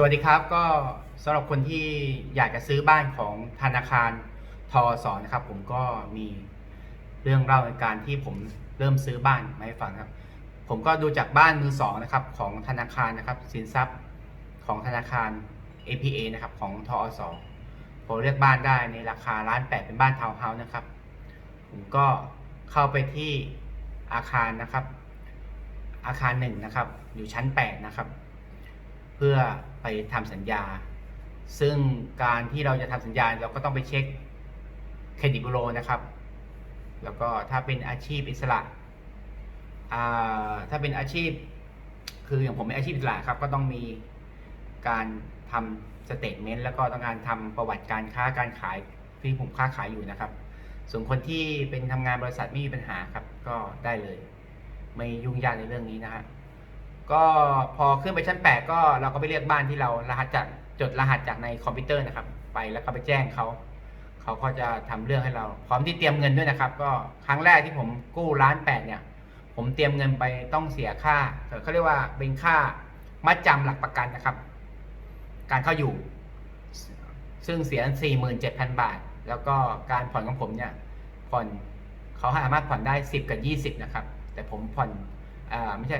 สวัสดีครับก็สำหรับคนที่อยากจะซื้อบ้านของธนาคารทอสอนนะครับ ผมก็มีเรื่องเล่าในการที่ผมเริ่มซื้อบ้านมาให้ฟังครับ ผมก็ดูจากบ้านมือสองนะครับของธนาคารนะครับสินทรัพย์ของธนาคาร APA นะครับของทอสผมเลือกบ้านได้ในราคาล้านแปดเป็นบ้านทาวน์เฮาส์นะครับ ผมก็เข้าไปที่อาคารนะครับ อาคารหนึ่งนะครับ อยู่ชั้นแปดนะครับ เพื่อ ไปทำสัญญา ซึ่งการที่เราจะทำสัญญาเราก็ต้องไปเช็คเครดิตบูโรนะครับ แล้วก็ถ้าเป็นอาชีพอิสระถ้าเป็นอาชีพ คืออย่างผมเป็นอาชีพอิสระครับ ก็ต้องมีการทำสเตทเมนต์แล้วก็ต้องการทำประวัติการค้าการขายที่ผมค้าขายอยู่นะครับ ส่วนคนที่เป็นทำงานบริษัทไม่มีปัญหาครับ ก็ได้เลย ไม่ยุ่งยากในเรื่องนี้นะฮะ ก็พอขึ้นไปชั้น 8 ก็เราก็ไปเรียกบ้านที่เรารหัสจากจดรหัสจากในคอมพิวเตอร์นะครับ ไปแล้วก็ไปแจ้งเขาเขาก็จะทำเรื่องให้เรา พร้อมที่เตรียมเงินด้วยนะครับ ก็ครั้งแรกที่ผมกู้ล้านแปดเนี่ย ผมเตรียมเงินไปต้องเสียค่าเขาเรียกว่าเป็นค่ามัดจำหลักประกันนะครับ การเข้าอยู่ ซึ่งเสีย 47,000 บาท แล้วก็การผ่อนของผมเนี่ยผ่อนเขาสามารถผ่อนได้ 10 กับ 20 นะครับ แต่ผมผ่อนอ่าไม่ใช่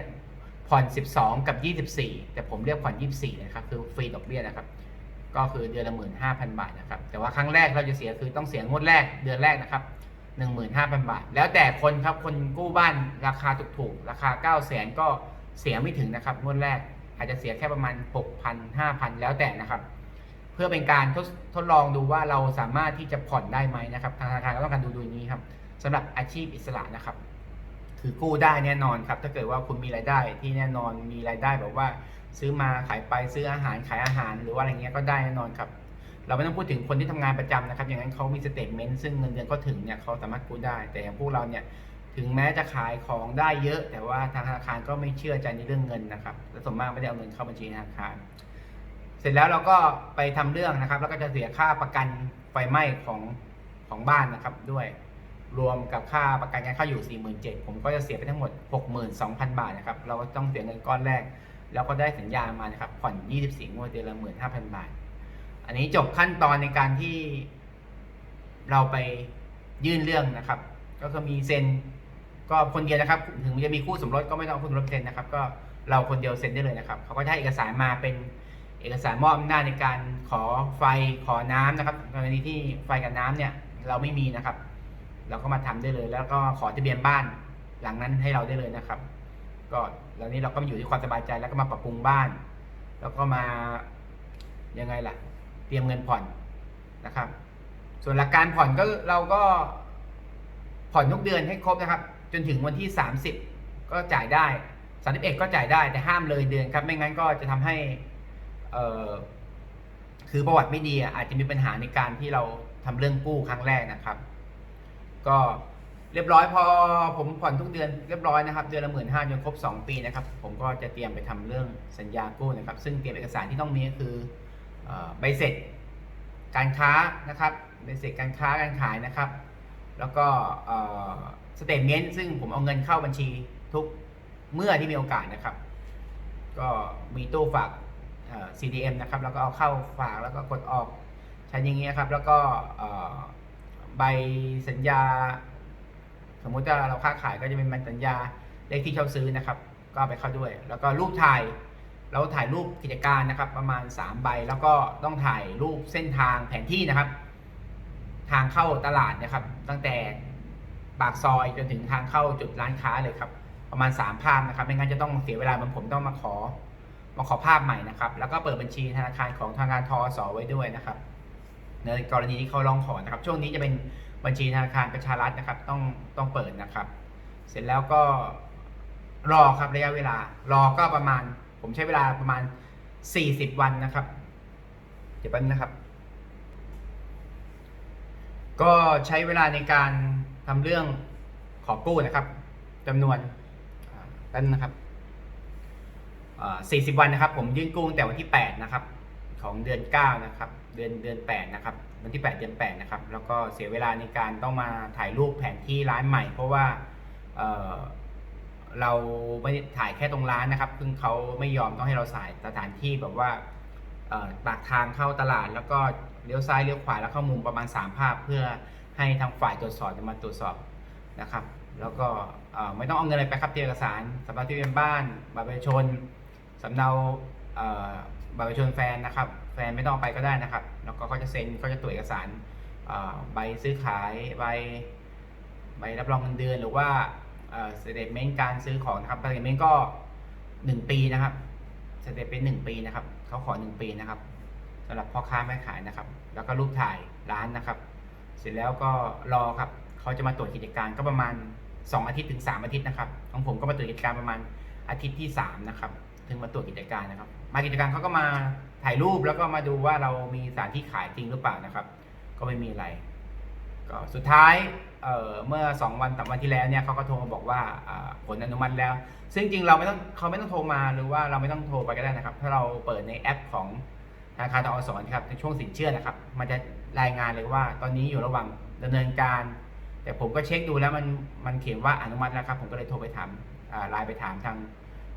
ผ่อน 12 กับ 24 แต่ผมเรียกผ่อน 24 นะครับ คือฟรีดอกเบี้ยนะครับ ก็คือเดือนละ 15,000 บาทนะครับ แต่ว่าครั้งแรกเราจะเสียคือต้องเสียงวดแรกเดือนแรกนะครับ 15,000 บาท แล้วแต่คนครับ คนกู้บ้านราคาถูกๆ ราคา 9 0 0 0 0 0 ก็เสียไม่ถึงนะครับ งวดแรกอาจจะเสียแค่ประมาณ 6,000 5,000 แล้วแต่นะครับ เพื่อเป็นการทดทดลองดูว่าเราสามารถที่จะผ่อนได้ไหมนะครับ ทางธนาคารก็ต้องการดูดูอย่างนี้ครับสำหรับอาชีพอิสระนะครับ คือกู้ได้แน่นอนครับ ถ้าเกิดว่าคุณมีรายได้ที่แน่นอนมีรายได้แบบว่าซื้อมาขายไปซื้ออาหารขายอาหารหรือว่าอะไรเงี้ยก็ได้แน่นอนครับเราไม่ต้องพูดถึงคนที่ทำงานประจำนะครับ อย่างนั้นเขามีสเตทเมนต์ซึ่งเงินเดือนก็ถึงเนี่ยเขาสามารถกู้ได้ แต่อย่างพวกเราเนี่ยถึงแม้จะขายของได้เยอะ แต่ว่าทางธนาคารก็ไม่เชื่อใจในเรื่องเงินนะครับและส่วนมากไม่ได้เอาเงินเข้าบัญชีธนาคาร เสร็จแล้วเราก็ไปทำเรื่องนะครับ แล้วก็จะเสียค่าประกันไฟไหม้ของของบ้านนะครับด้วย รวมกับค่าประกันการเข้าอยู่ 47,000ผมก็จะเสียไปทั้งหมด 62,000 บาทนะครับ เราก็ต้องเสียเงินก้อนแรก แล้วก็ได้สัญญามานะครับ ผ่อน 24 งวดเดือนละ 15,000 บาท อันนี้จบขั้นตอนในการที่เราไปยื่นเรื่องนะครับ ก็คือมีเซ็นก็คนเดียวนะครับ ถึงจะมีคู่สมรสก็ไม่ต้องเอาคู่สมรสเซ็นนะครับ ก็เราคนเดียวเซ็นได้เลยนะครับ เขาก็จะให้เอกสารมาเป็นเอกสารมอบอำนาจในการขอไฟขอน้ำนะครับกรณีที่ไฟกับน้ำเนี่ยเราไม่มีนะครับ เราก็มาทำได้เลย แล้วก็ขอทะเบียนบ้านหลังนั้นให้เราได้เลยนะครับ ก็แล้วนี้เราก็มาอยู่ที่ความสบายใจแล้วก็มาปรับปรุงบ้าน แล้วก็มายังไงล่ะ เตรียมเงินผ่อนนะครับ ส่วนหลักการผ่อนก็เราก็ผ่อนทุกเดือนให้ครบนะครับ จนถึงวันที่ 30 ก็จ่ายได้ 31 ก็จ่ายได้แต่ห้ามเลยเดือนครับ ไม่งั้นก็จะทำให้เอ่อคือประวัติไม่ดีอะอาจจะมีปัญหาในการที่เราทำเรื่องกู้ครั้งแรกนะครับ ก็เรียบร้อยพอผมผ่อนทุกเดือนเรียบร้อยนะครับ เดือนละหมื่นห้าจนครบ 2 ปีนะครับ ผมก็จะเตรียมไปทำเรื่องสัญญากู้นะครับ ซึ่งเตรียมเอกสารที่ต้องมีก็คืออใบเสร็จการค้านะครับใบเสร็จการค้าการขายนะครับ แล้วก็สเตทเมนต์ซึ่งผมเอาเงินเข้าบัญชีทุกเมื่อที่มีโอกาสนะครับ ก็มีตู้ฝาก CDM นะครับ แล้วก็เอาเข้าฝากแล้วก็กดออกใช้อย่างเงี้ยครับ แล้วก็ ใบสัญญา สมมุติว่าเราค้าขายก็จะเป็นใบสัญญาเลขที่เช่าซื้อนะครับ ก็ไปเข้าด้วย แล้วก็รูปถ่าย เราถ่ายรูปกิจการนะครับ ประมาณ 3 ใบ แล้วก็ต้องถ่ายรูปเส้นทางแผนที่นะครับ ทางเข้าตลาดนะครับ ตั้งแต่ปากซอยจนถึงทางเข้าจุดร้านค้าเลยครับ ประมาณ 3 ภาพนะครับ ไม่งั้นจะต้องเสียเวลาเหมือนผมต้องมาขอมาขอภาพใหม่นะครับ แล้วก็เปิดบัญชีธนาคารของธนาคารทอสอไว้ด้วยนะครับ ในกรณีที่เขาร้องขอนะครับ ช่วงนี้จะเป็นบัญชีธนาคารประชารัฐนะครับ ต้องต้องเปิดนะครับ เสร็จแล้วก็รอครับระยะเวลา รอก็ประมาณ ผมใช้เวลาประมาณ 40 วันนะครับ เดี๋ยวแป๊บนึงนะครับ ก็ใช้เวลาในการทำเรื่องขอกู้นะครับจำนวนแป๊บนึงนะครับอ่า40 วันนะครับ ผมยื่นกู้ตั้งแต่วันที่ 8 นะครับ ของเดือน 9 นะครับ เดือนเดือน8นะครับวันที่ 8 เดือน8นะครับแล้วก็เสียเวลาในการต้องมาถ่ายรูปแผนที่ร้านใหม่ เพราะว่าเเราไม่ถ่ายแค่ตรงร้านนะครับ ซึ่งเขาไม่ยอมต้องให้เราสายสถานที่แบบว่าปากทางเข้าตลาด แล้วก็เลี้ยวซ้ายเลี้ยวขวาแล้วเข้ามุมประมาณ 3 ภาพ เพื่อให้ทางฝ่ายตรวจสอบจะมาตรวจสอบนะครับ แล้วก็ไม่ต้องเอาเงินอะไรไปครับเอกสารสำเนาทะเบียนบ้านบัตรประชาชนสำเนาบัตรประชาชนแฟนนะครับ ฟนไม่ต้องไปก็ได้นะครับ แล้วก็เขาจะเซ็นเขาจะตรวจเอกสารใบซื้อขายใบใบรับรองเงินเดือนหรือว่าสเตทเมนต์การซื้อของนะครับสเตทเมนต์ก็1ปีนะครับสเตทเป็นหนึ่งปีนะครับเขาขอ1ปีนะครับสำหรับพ่อค้าแม่ขายนะครับ แล้วก็รูปถ่ายร้านนะครับ เสร็จแล้วก็รอครับเขาจะมาตรวจกิจการก็ประมาณ 2 อาทิตย์ถึง 3 อาทิตย์นะครับของผมก็มาตรวจกิจการประมาณอาทิตย์ที่ 3 นะครับ ถึงมาตรวจกิจการนะครับ มากิจการเขาก็มาถ่ายรูปแล้วก็มาดูว่าเรามีสถานที่ขายจริงหรือเปล่านะครับ ก็ไม่มีอะไร ก็สุดท้ายเเมื่อ 2 วันสามวันที่แล้วเนี่ยเขาก็โทรมาบอกว่าผลอนุมัติแล้ว ซึ่งจริงเราไม่ต้องเขาไม่ต้องโทรมาหรือว่าเราไม่ต้องโทรไปก็ได้นะครับ ถ้าเราเปิดในแอปของธนาคารทอสนะครับในช่วงสินเชื่อนะครับ มันจะรายงานเลยว่า ตอนนี้อยู่ระหว่างดำเนินการ แต่ผมก็เช็คดูแล้วมันมันเขียนว่าอนุมัติแล้วครับ ผมก็เลยโทรไปถามไลน์ไปถามทาง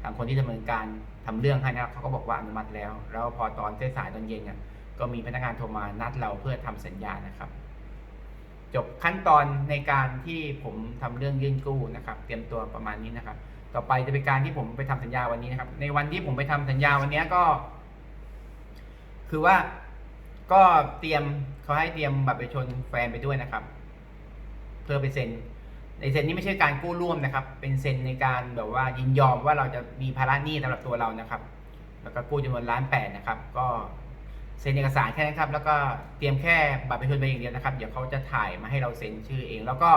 ทางคนที่ดำเนินการทำเรื่องให้นะครับเขาก็บอกว่าอนุมัติแล้ว แล้วพอตอนสายตอนเย็นเนี่ยก็มีพนักงานโทรมานัดเราเพื่อทำสัญญานะครับ จบขั้นตอนในการที่ผมทำเรื่องยื่นกู้นะครับ เตรียมตัวประมาณนี้นะครับ ต่อไปจะเป็นการที่ผมไปทำสัญญาวันนี้นะครับ ในวันที่ผมไปทำสัญญาวันนี้ก็ คือว่าก็เตรียมเขาให้เตรียมบัตรประชาชนแฟนไปด้วยนะครับ เพื่อไปเซ็น ในเซ็นนี้ไม่ใช่การกู้ร่วมนะครับ เป็นเซ็นในการแบบว่ายินยอมว่าเราจะมีภาระหนี้สำหรับตัวเรานะครับ แล้วก็กู้จำนวนล้านแปดนะครับ ก็เซ็นเอกสารแค่นั้นครับ แล้วก็เตรียมแค่บัตรประชาชนไปอย่างเดียวนะครับ เดี๋ยวเขาจะถ่ายมาให้เราเซ็นชื่อเอง แล้วก็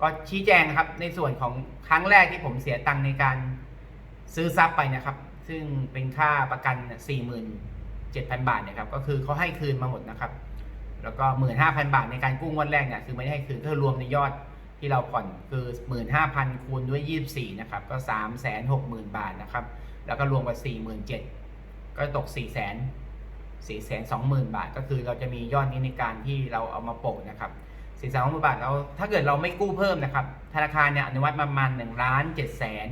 ก็ชี้แจงนะครับ ในส่วนของครั้งแรกที่ผมเสียตังค์ในการซื้อทรัพย์ไปนะครับ ซึ่งเป็นค่าประกันสี่หมื่นเจ็ดพันบาทนะครับ ก็คือเขาให้คืนมาหมดนะครับ แล้วก็หมื่นห้าพันบาทในการกู้งวดแรกเนี่ย คือไม่ได้ให้คืนก็รวมในยอด ที่เราผ่อนคือหมื่นห้าพันคูณด้วยยี่สิบสี่นะครับ ก็สามแสนหกหมื่นบาทนะครับ แล้วก็รวมกับสี่หมื่นเจ็ดก็ตกสี่แสนสี่แสนสองหมื่นบาท ก็คือเราจะมียอดนี้ในการที่เราเอามาโปะนะครับสี่แสนสองหมื่นบาทเราถ้าเกิดเราไม่กู้เพิ่มนะครับ ธนาคารเนี่ยอนุมัติประมาณหนึ่งล้านเจ็ดแสน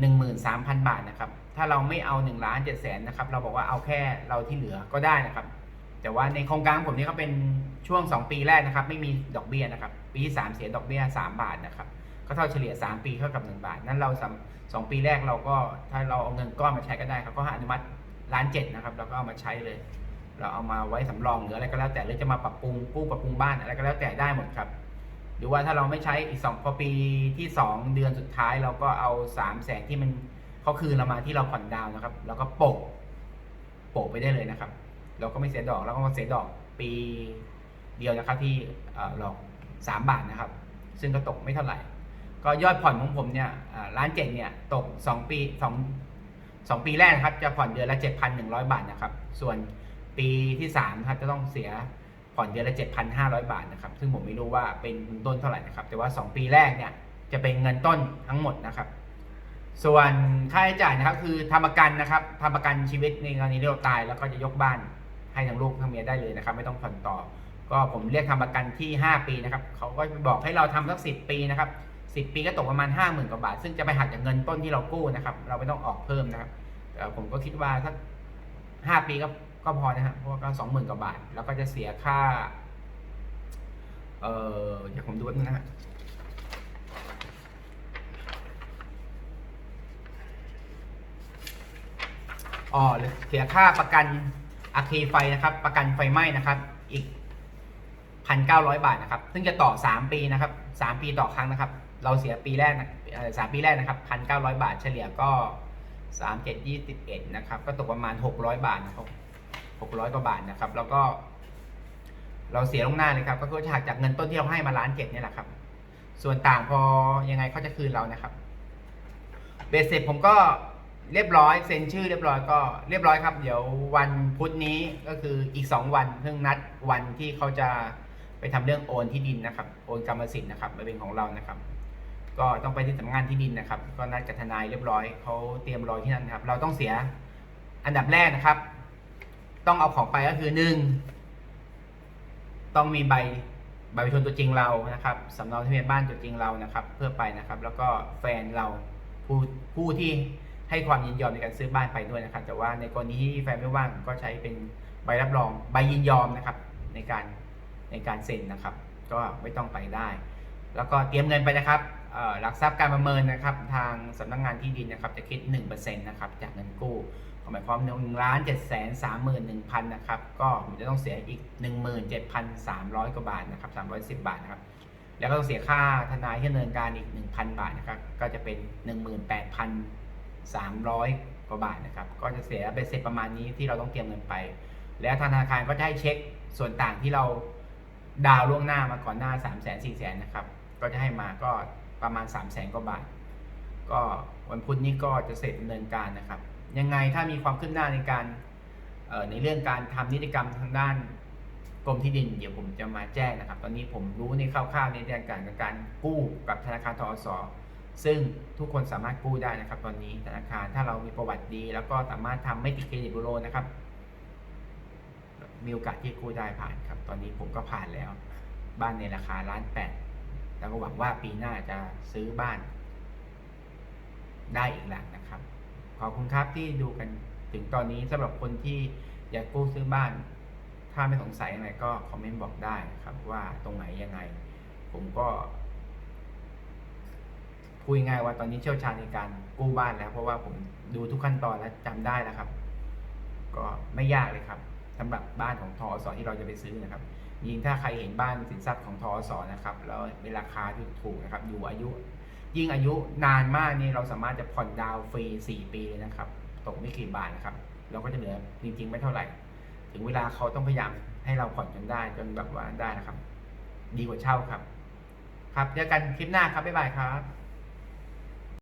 หนึ่งหมื่นสามพันบาทนะครับ ถ้าเราไม่เอาหนึ่งล้านเจ็ดแสนนะครับ เราบอกว่าเอาแค่เราที่เหลือก็ได้นะครับ แต่ว่าในโครงการผมนี่ก็เป็นช่วง 2 ปีแรกนะครับ ไม่มีดอกเบี้ยนะครับ ปีที่3เสียดอกเบี้ย3บาทนะครับก็เท่าเฉลี่ย3ปีเท่ากับ1บาท นั้นเราสองปีแรกเราก็ถ้าเราเอาเงินก้อนมาใช้ก็ได้ครับก็ห้อนุมัติล้านเจ็ดนะครับเราก็เอามาใช้เลย เราเอามาไว้สำรองหรืออะไรก็แล้วแต่หรือจะมาปรับปรุงกู้ปรับปรุงบ้านอะไรก็แล้วแต่ได้หมดครับหรือว่าถ้าเราไม่ใช้อีกสองพอปีที่2เดือนสุดท้ายเราก็เอา3ามแสนที่มันเขาคืนเรามาที่เราผ่อนดาวนะครับ แล้วก็โปะโปะไปได้เลยนะครับ เราก็ไม่เสียดอกแล้วก็เสียดอกปีเดียวนะครับที่หลอก สามบาทนะครับ ซึ่งก็ตกไม่เท่าไหร่ ก็ยอดผ่อนของผมเนี่ยอ่าล้านเจ็ดเนี่ยตกสองปีสองสองปีแรกนะครับ จะผ่อนเดือนละเจ็ดพันหนึ่งร้อยบาทนะครับ ส่วนปีที่สามครับจะต้องเสียผ่อนเดือนละเจ็ดพันห้าร้อยบาทนะครับ ซึ่งผมไม่รู้ว่าเป็นต้นเท่าไหร่นะครับ แต่ว่าสองปีแรกเนี่ยจะเป็นเงินต้นทั้งหมดนะครับ ส่วนค่าใช้จ่ายนะครับคือทำประกันนะครับทำประกันชีวิตในกรณีที่เราตายแล้วก็จะยกบ้านให้ทั้งลูกทั้งเมียได้เลยนะครับ ไม่ต้องผ่อนต่อ ก็ผมเรียกทำประกันที่ 5 ปีนะครับเขาก็บอกให้เราทำสักสิปีนะครับสิปีก็ตกประมาณ 5 0,000กว่าบาท ซึ่งจะไปหักจากเงินต้นที่เรากู้นะครับ เราไม่ต้องออกเพิ่มนะครับผมก็คิดว่าถ้า5ปีก็ก็พอนะครับเพราะว่าก็สองหมื่นกว่าบาท แล้วก็จะเสียค่า เออเดี๋ยวผมดูแป๊บนึงนะฮะอ๋อเสียค่าประกันอาคีไฟนะครับ ประกันไฟไหม้นะครับ อีก พันเก้าร้อยบาทนะครับ ซึ่งจะต่อสามปีนะครับสามปีต่อครั้งนะครับ เราเสียปีแรกนะสามปีแรกนะครับพันเก้าร้อยบาท เฉลี่ยก็สามเจ็ดยี่สิบเอ็ดนะครับ ก็ตกประมาณหกร้อยบาทนะครับหกร้อยกว่าบาทนะครับ แล้วก็ เราเสียลงหน้าเลยครับ ก็คือหักจากเงินต้นที่เราให้มาล้านเจ็ดนี่แหละครับ ส่วนต่างพอยังไงเขาจะคืนเรานะครับ เบสเสร็จผมก็เรียบร้อยเซ็นชื่อเรียบร้อยก็เรียบร้อยครับ เดี๋ยววันพุธนี้ก็คืออีก 2 วันเพิ่งนัดวันที่เขาจะ ไปทำเรื่องโอนที่ดินนะครับ โอนกรรมสิทธิ์นะครับมาเป็นของเรานะครับ ก็ต้องไปที่สำนักงานที่ดินนะครับ ก็นัดกับทนายเรียบร้อยเขาเตรียมรอที่นั่นครับ เราต้องเสียอันดับแรกนะครับ ต้องเอาของไปก็คือหนึ่งต้องมีใบใบประชาชนตัวจริงเรานะครับสำเนาทะเบียนบ้านตัวจริงเรานะครับ เพื่อไปนะครับ แล้วก็แฟนเราผู้ผู้ที่ให้ความยินยอมในการซื้อบ้านไปด้วยนะครับ แต่ว่าในกรณีที่แฟนไม่ว่างก็ใช้เป็นใบรับรอง ใบยินยอมนะครับ ในการ ในการเซ็นนะครับ ก็ไม่ต้องไปได้ แล้วก็เตรียมเงินไปนะครับหลักทรัพย์การประเมินนะครับ ทางสำนักงานที่ดินนะครับจะคิด 1%นะครับจากเงินกู้หมายความหนึ่งล้านเจ็ดแสนสามหมื่นหนึ่งพันนะครับก็จะต้องเสียอีก17,300กว่าบาทนะครับ310บาทนะครับแล้วก็ต้องเสียค่าทนายที่ดำเนินการอีก1,000บาทนะครับก็จะเป็น18,300กว่าบาทนะครับก็จะเสียเป็นเสร็จประมาณนี้ที่เราต้องเตรียมเงินไป แล้วทางธนาคารก็จะให้เช็คส่วนต่างที่เรา ดาวล่วงหน้ามาก่อนหน้า3 0 0 0 0 0 4 0 0 0 0นะครับ ก็จะให้มาก็ประมาณ3 0 0 0 0 0กว่าบาท ก็วันพุธนี้ก็จะเสร็จดำเนินการนะครับ ยังไงถ้ามีความคืบหน้าในการในเรื่องการทำนิติกรรมทางด้านกรมที่ดินเดี๋ยวผมจะมาแจ้งนะครับ ตอนนี้ผมรู้ในคร่าวๆในเรื่องการการกู้กับธนาคารทอสซึ่งทุกคนสามารถกู้ได้นะครับ ตอนนี้ธนาคารถ้าเรามีประวัติดี แล้วก็สามารถทำไม่ติดเครดิตบูโรนะครับ มีโอกาสที่กู้ได้ผ่านครับ ตอนนี้ผมก็ผ่านแล้ว บ้านในราคาล้านแปดแล้วก็หวังว่าปีหน้าจะซื้อบ้าน ได้อีกหลังนะครับ ขอบคุณครับที่ดูกันถึงตอนนี้สำหรับคนที่อยากกู้ซื้อบ้าน ถ้าไม่สงสัยอะไรก็คอมเมนต์บอกได้ครับ ว่าตรงไหนยังไง ผมก็พูดง่ายว่าตอนนี้เชี่ยวชาญในการกู้บ้านแล้ว เพราะว่าผมดูทุกขั้นตอนและจำได้แล้วครับ ก็ไม่ยากเลยครับ สำหรับบ้านของทอสที่เราจะไปซื้อนะครับยิ่งถ้าใครเห็นบ้านสินทรัพย์ของทอสนะครับแล้วในราคาที่ถูกนะครับอยู่อายุ ยิ่งอายุนานมากนี่เราสามารถจะผ่อนดาวน์ฟรี4 ปีเลยนะครับตกไม่กี่บาทนะครับ เราก็จะเหลือจริงๆ ไม่เท่าไหร่ ถึงเวลาเขาต้องพยายามให้เราผ่อนจนได้จนแบบว่าได้นะครับ ดีกว่าเช่าครับ ครับเจอกันคลิปหน้าครับบ๊ายบายครับ